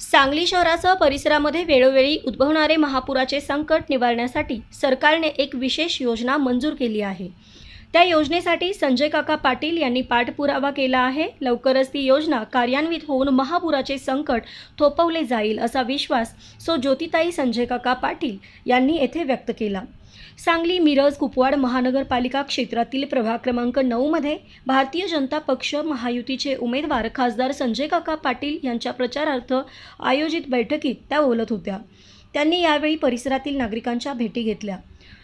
सांगली शहरासह परिसरामध्ये वेळोवेळी उद्भवणारे महापुराचे संकट निवारण्यासाठी सरकारने एक विशेष योजना मंजूर केली आहे. त्या योजनेसाठी संजय काका पाटील यांनी पाठपुरावा केला आहे. लवकरच ती योजना कार्यान्वित होऊन महापुराचे संकट थोपवले जाईल असा विश्वास सो ज्योतिताई संजय काका पाटील यांनी येथे व्यक्त केला. सांगली मिरज कुपवाड महानगरपालिका क्षेत्रातील प्रभाग क्रमांक नऊमध्ये भारतीय जनता पक्ष महायुतीचे उमेदवार खासदार संजय काका पाटील यांच्या प्रचारार्थ आयोजित बैठकीत त्या बोलत होत्या. त्यांनी यावेळी परिसरातील नागरिकांच्या भेटी घेतल्या.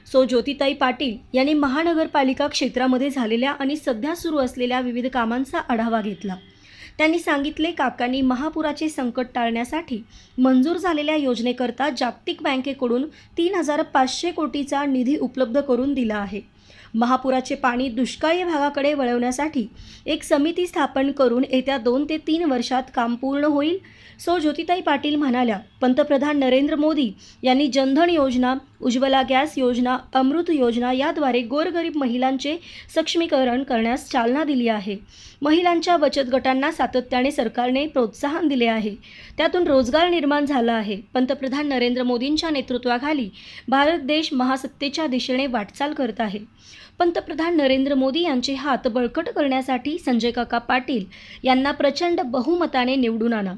सो ज्योतिताई पाटील यांनी महानगरपालिका क्षेत्रामध्ये झालेल्या आणि सध्या सुरू असलेल्या विविध कामांचा आढावा घेतला. त्यांनी सांगितले काकांनी महापुराचे संकट टाळण्यासाठी मंजूर झालेल्या योजनेकरता जागतिक बँकेकडून तीन हजार पाचशे कोटीचा निधी उपलब्ध करून दिला आहे. महापुराचे पाणी दुष्काळी भागाकडे वळवण्यासाठी एक समिती स्थापन करून येत्या दोन ते तीन वर्षात काम पूर्ण होईल. सो ज्योतिताई पाटील म्हणाल्या पंतप्रधान नरेंद्र मोदी यांनी जनधन योजना उज्ज्वला गॅस योजना अमृत योजना याद्वारे गोरगरीब महिलांचे सक्षमीकरण करण्यास चालना दिली आहे. महिलांच्या बचत गटांना सातत्याने सरकारने प्रोत्साहन दिले आहे. त्यातून रोजगार निर्माण झाला आहे. पंतप्रधान नरेंद्र मोदींच्या नेतृत्वाखाली भारत देश महासत्तेच्या दिशेने वाटचाल करत आहे. पंतप्रधान नरेंद्र मोदी यांचे हात बळकट करण्यासाठी संजय काका पाटील यांना प्रचंड बहुमताने निवडून आणा.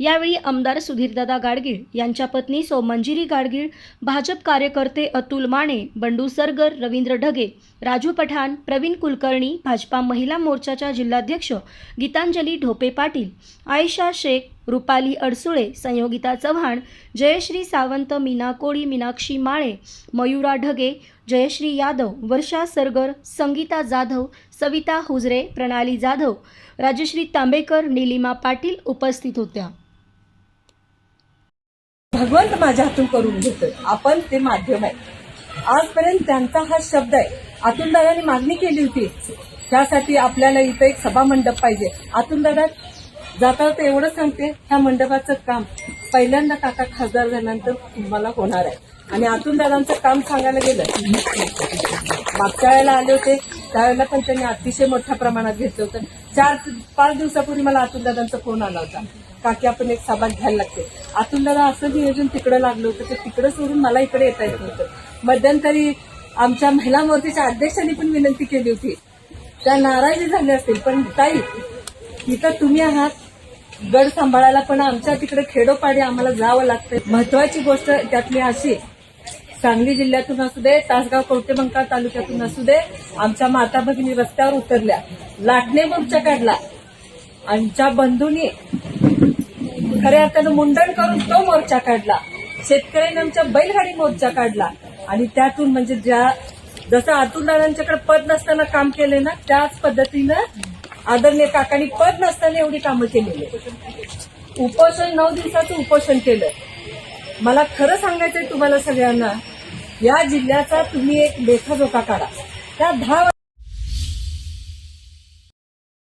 यावेळी आमदार सुधीरदादा गाडगीळ यांच्या पत्नी सोमंजिरी गाडगीळ भाजप कार्यकर्ते अतुल माने बंडू सरगर रवींद्र ढगे राजू पठाण प्रवीण कुलकर्णी भाजपा महिला मोर्चाच्या जिल्हाध्यक्ष गीतांजली ढोपे पाटील आयशा शेख रुपाली अडसुळे संयोगिता चव्हाण जयश्री सावंत मीना कोळी मीनाक्षी माळे मयुरा ढगे जयश्री यादव वर्षा सरगर संगीता जाधव सविता हुजरे प्रणाली जाधव राजश्री तांबेकर निलिमा पाटील उपस्थित होत्या. भगवंत माझ्या हातून करून घेतोय. आपण ते माध्यम आहे. आजपर्यंत त्यांचा हा शब्द आहे. अतुलदादांनी मागणी केली होती. त्यासाठी आपल्याला इथं एक सभा मंडप पाहिजे. अतुलदादा जाता तर एवढं सांगते ह्या मंडपाचं काम पहिल्यांदा काका खासदार झाल्यानंतर तुम्हाला होणार आहे. आणि आतून दादांचं काम सांगायला गेलं मागच्या वेळेला आले होते त्यावेळेला पण त्यांनी अतिशय मोठ्या प्रमाणात घेतलं होतं. चार पाच दिवसापूर्वी मला अतुल दादांचा फोन आला होता. काकी आपण एक सभा घ्यायला लागते. अतुल दादा असं नियोजन तिकडं लागलं होतं ते तिकडं सोडून मला इकडे येता येत नव्हतं. मध्यंतरी आमच्या महिला मोर्चाच्या अध्यक्षांनी पण विनंती केली होती. त्या नाराजी झाल्या असतील पण ताई इथं तुम्ही आहात गड सांभाळायला पण आमच्या तिकडे खेडोपाडी आम्हाला जावं लागतंय. महत्वाची गोष्ट त्यातली अशी सांगली जिल्ह्यातून असू दे तासगाव कवटेबंका तालुक्यातून असू दे आमच्या माता भगिनी रस्त्यावर उतरल्या लाटणे मोर्चा काढला. आमच्या बंधूंनी खऱ्या अर्थानं मुंडण करून तो मोर्चा काढला. शेतकऱ्यांनी आमच्या बैलगाडी मोर्चा काढला. आणि त्यातून म्हणजे ज्या जसं अतुलदारांच्याकडे पद नसताना काम केले ना त्याच पद्धतीनं आदरणीय काकांनी पद नसताना एवढी कामं केलेली उपोषण नऊ दिवसाचं उपोषण केलं. मला खरं सांगायचंय तुम्हाला सगळ्यांना या जिल्ह्याचा तुम्ही एक लेखाजोखा काढा. त्या दहा